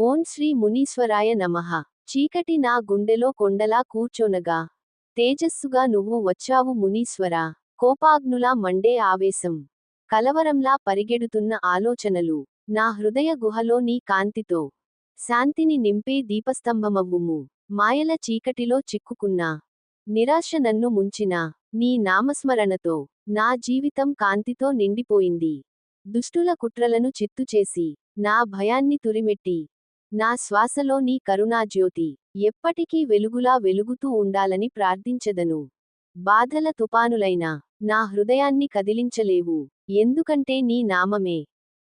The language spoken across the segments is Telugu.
ఓం శ్రీ మునీశ్వరాయ నమః. చీకటి నా గుండెలో కొండలా కూర్చోనగా. తేజస్సుగా నువ్వు వచ్చావు మునీశ్వరా. కోపాగ్నులా మండే ఆవేశం. కలవరంలా పరిగెడుతున్న ఆలోచనలు. నా హృదయ గుహలో నీ కాంతితో. శాంతిని నింపే దీపస్తంభమవ్వుము. మాయల చీకటిలో చిక్కుకున్నా. నిరాశ నన్ను ముంచినా. నీ నామస్మరణతో. నా జీవితం కాంతితో నిండిపోయింది. దుష్టుల కుట్రలను చిత్తుచేసి. నా భయాన్ని తురిమెట్టి. నా శ్వాసలో నీ కరుణాజ్యోతి ఎప్పటికీ వెలుగులా వెలుగుతూ ఉండాలని ప్రార్థించెదను. బాధల తుపానులైన నా హృదయాన్ని కదిలించలేవు. ఎందుకంటే నీ నామమే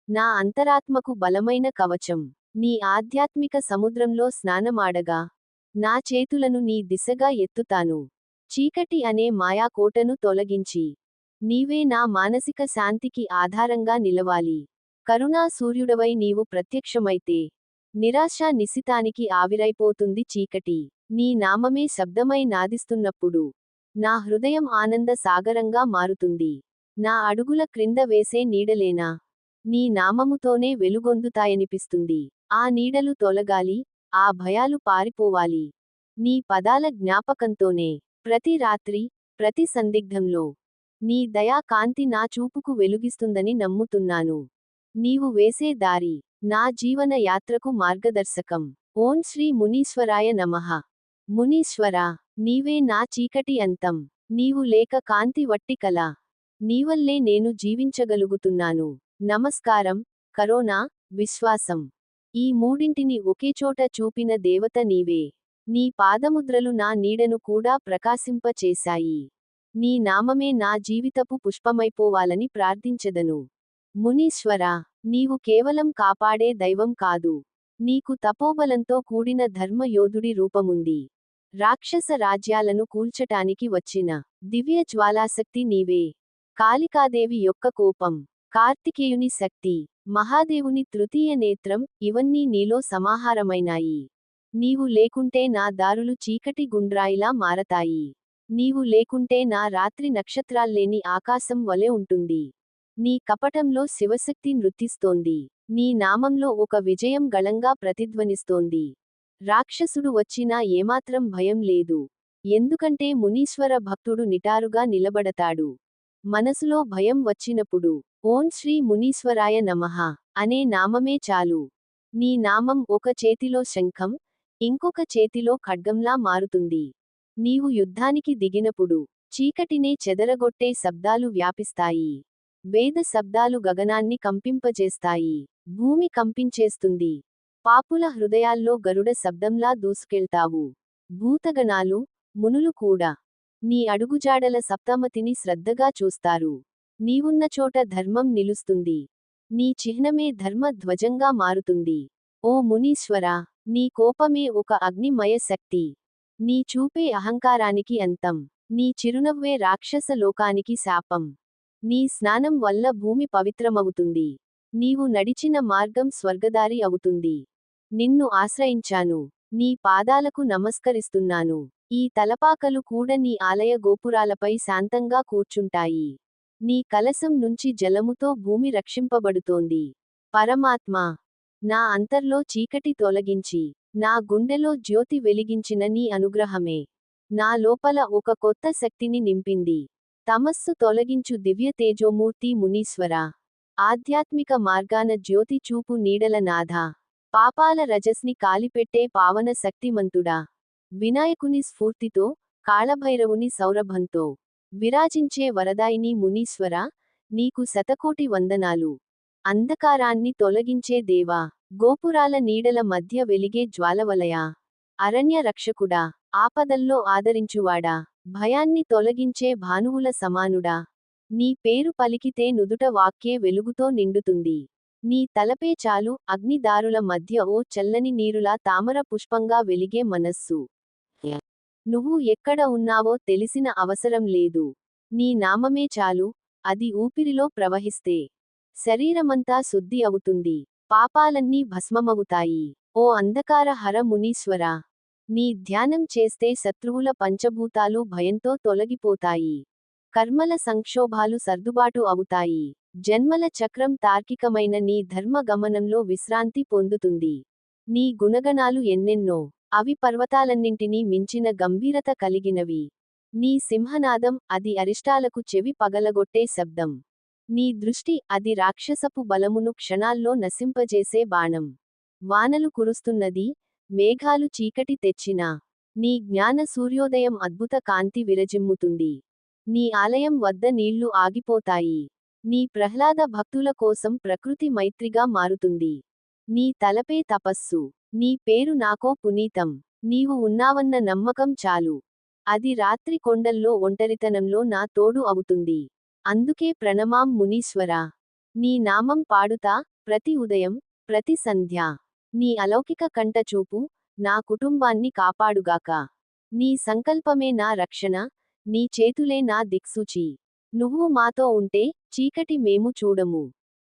నా అంతరాత్మకు బలమైన కవచం. నీ ఆధ్యాత్మిక సముద్రంలో స్నానమాడగా నా చేతులను నీ దిశగా ఎత్తుతాను. చీకటి అనే మాయాకోటను తొలగించి నీవే నా మానసిక శాంతికి ఆధారంగా నిలవాలి. కరుణా సూర్యుడవై నీవు ప్రత్యక్షమైతే నిరాశ నిశితానికి ఆవిరైపోతుంది చీకటి. నీ నామమే శబ్దమై నాదిస్తున్నప్పుడు నా హృదయం ఆనంద సాగరంగా మారుతుంది. నా అడుగుల క్రింద వేసే నీడలేనా? నీ నామముతోనే వెలుగొందుతాయనిపిస్తుంది. ఆ నీడలు తొలగాలి ఆ భయాలు పారిపోవాలి. నీ పదాల జ్ఞాపకంతోనే ప్రతి రాత్రి ప్రతి సందిగ్ధంలో నీ దయా కాంతి నా చూపుకు వెలుగిస్తుందని నమ్ముతున్నాను. నీవు వేసే దారి నా జీవన యాత్రకు మార్గదర్శకం. ఓం శ్రీ మునీశ్వరాయ నమః. మునీశ్వరా నీవే నా చీకటి అంతం. నీవు లేక కాంతి వట్టి కల. నీవల్లే నేను జీవించగలుగుతున్నాను. నమస్కారం కరోనా విశ్వాసం. ఈ మూడింటిని ఒకేచోట చూపిన దేవత నీవే. నీ పాదముద్రలు నా నీడను కూడా ప్రకాశింపచేశాయి. నీ నామమే నా జీవితపు పుష్పమైపోవాలని ప్రార్థించెదను. మునీశ్వరా నీవు కేవలం కాపాడే దైవం కాదు. నీకు తపోబలంతో కూడిన ధర్మయోధుడి రూపముంది. రాక్షస రాజ్యాలను కూల్చటానికి వచ్చిన దివ్య జ్వాలాశక్తి నీవే. కాళికాదేవి యొక్క కోపం కార్తికేయుని శక్తి మహాదేవుని తృతీయ నేత్రం ఇవన్నీ నీలో సమాహారమైనాయి. నీవు లేకుంటే నా దారులు చీకటి గుండ్రాయిలా మారతాయి. నీవు లేకుంటే నా రాత్రి నక్షత్రాల్లేని ఆకాశం వలె ఉంటుంది. నీ కపటంలో శివశక్తి నృత్తిస్తోంది. నీ నామంలో ఒక విజయం గళంగా ప్రతిధ్వనిస్తోంది. రాక్షసుడు వచ్చినా ఏమాత్రం భయం లేదు. ఎందుకంటే మునీశ్వర భక్తుడు నిటారుగా నిలబడతాడు. మనసులో భయం వచ్చినప్పుడు ఓం శ్రీ మునీశ్వరాయ నమః అనే నామమే చాలు. నీ నామం ఒక చేతిలో శంఖం ఇంకొక చేతిలో ఖడ్గంలా మారుతుంది. నీవు యుద్ధానికి దిగినప్పుడు చీకటినే చెదరగొట్టే శబ్దాలు వ్యాపిస్తాయి. వేద శబ్దాలు గగనాన్ని కంపింపజేస్తాయి. భూమి కంపించేస్తుంది. పాపుల హృదయాల్లో గరుడ శబ్దంలా దూసుకెళ్తావు. భూతగణాలు మునులు కూడా నీ అడుగుజాడల సప్తమతిని శ్రద్ధగా చూస్తారు. నీవున్న చోట ధర్మం నిలుస్తుంది. నీ చిహ్నమే ధర్మ ధ్వజంగా మారుతుంది. ఓ మునీశ్వరా నీ కోపమే ఒక అగ్నిమయ శక్తి. నీ చూపే అహంకారానికి అంతం. నీ చిరునవ్వే రాక్షస లోకానికి శాపం. నీ స్నానం వల్ల భూమి పవిత్రమవుతుంది. నీవు నడిచిన మార్గం స్వర్గదారి అవుతుంది. నిన్ను ఆశ్రయించాను. నీ పాదాలకు నమస్కరిస్తున్నాను. ఈ తలపాకలు కూడా నీ ఆలయ గోపురాలపై శాంతంగా కూర్చుంటాయి. నీ కలసం నుంచి జలముతో భూమి రక్షింపబడుతోంది. పరమాత్మ నా అంతర్లో చీకటి తొలగించి నా గుండెలో జ్యోతి వెలిగించిన నీ అనుగ్రహమే. నా లోపల ఒక కొత్త శక్తిని నింపింది. తమస్సు తొలగించు దివ్య తేజోమూర్తి మునీశ్వర. ఆధ్యాత్మిక మార్గాన జ్యోతి చూపు నీడల నాథ. పాపాల రజస్ని కాలిపెట్టే పావన శక్తిమంతుడా. వినాయకుని స్ఫూర్తితో కాళభైరవుని సౌరభంతో. విరాజించే వరదాయిని మునీశ్వర నీకు శతకోటి వందనాలు. అంధకారాన్ని తొలగించే దేవా. గోపురాల నీడల మధ్య వెలిగే జ్వాలవలయా. అరణ్య రక్షకుడా. ఆపదల్లో ఆదరించువాడా? భయాన్ని తొలగించే భానువుల సమానుడా? నీ పేరు పలికితే నుదుట వాక్యే వెలుగుతో నిండుతుంది. నీ తలపే చాలు అగ్నిదారుల మధ్య ఓ చల్లని నీరులా తామర పుష్పంగా వెలిగే మనస్సు. నువ్వు ఎక్కడ ఉన్నావో తెలిసిన అవసరం లేదు. నీ నామమే చాలు అది ఊపిరిలో ప్రవహిస్తే. శరీరమంతా శుద్ధి అవుతుంది. పాపాలన్నీ భస్మమవుతాయి. ఓ అంధకార హర మునీశ్వరా నీ ధ్యానం చేస్తే శత్రువుల పంచభూతాలు భయంతో తొలగిపోతాయి. కర్మల సంక్షోభాలు సర్దుబాటు అవుతాయి. జన్మల చక్రం తార్కికమైన నీ ధర్మ గమనంలో విశ్రాంతి పొందుతుంది. నీ గుణగణాలు ఎన్నెన్నో అవి పర్వతాలన్నింటినీ మించిన గంభీరత కలిగినవి. నీ సింహనాదం అది అరిష్టాలకు చెవి పగలగొట్టే శబ్దం. నీ దృష్టి అది రాక్షసపు బలమును క్షణాల్లో నశింపజేసే బాణం. వానలు కురుస్తున్నది మేఘాలు చీకటి తెచ్చినా నీ జ్ఞాన సూర్యోదయం అద్భుత కాంతి విరజిమ్ముతుంది. నీ ఆలయం వద్ద నీళ్ళు ఆగిపోతాయి. నీ ప్రహ్లాద భక్తుల కోసం ప్రకృతి మైత్రిగా మారుతుంది. నీ తలపే తపస్సు నీ పేరు నాకో పునీతం నీవు ఉన్నావన్న నమ్మకం చాలు. అది రాత్రి కొండల్లో ఒంటరితనంలో నా తోడు అవుతుంది. అందుకే ప్రణమాం మునీశ్వరా. నీ నామం పాడుతా ప్రతి ఉదయం ప్రతి సంధ్యా. నీ అలౌకిక కంటచూపు నా కుటుంబాన్ని కాపాడుగాక. నీ సంకల్పమే నా రక్షణ నీ చేతులే నా దిక్సూచి. నువ్వు మాతో ఉంటే చీకటి మేము చూడము.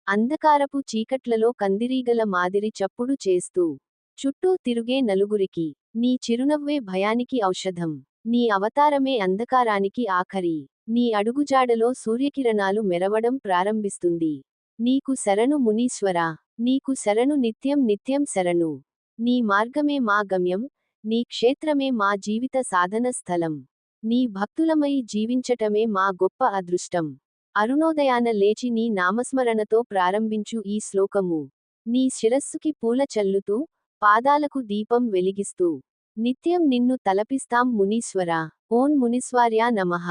అంధకారపు చీకట్లలో కందిరీగల మాదిరి చప్పుడు చేస్తూ చుట్టూ తిరుగే నలుగురికి నీ చిరునవ్వే భయానికి ఔషధం. నీ అవతారమే అంధకారానికి ఆఖరి. నీ అడుగుజాడలో సూర్యకిరణాలు మెరవడం ప్రారంభిస్తుంది. నీకు శరణు మునీశ్వరా. నీకు శరణు నిత్యం నిత్యం శరణు. నీ మార్గమే మా గమ్యం నీ క్షేత్రమే మా జీవిత సాధన స్థలం. నీ భక్తులమై జీవించటమే మా గొప్ప అదృష్టం. అరుణోదయాన లేచి నీ నామస్మరణతో ప్రారంభించు ఈ శ్లోకము. నీ శిరస్సుకి పూల చల్లుతూ పాదాలకు దీపం వెలిగిస్తూ. నిత్యం నిన్ను తలపిస్తాం మునీశ్వరా. ఓం మునిస్వార్యా నమః.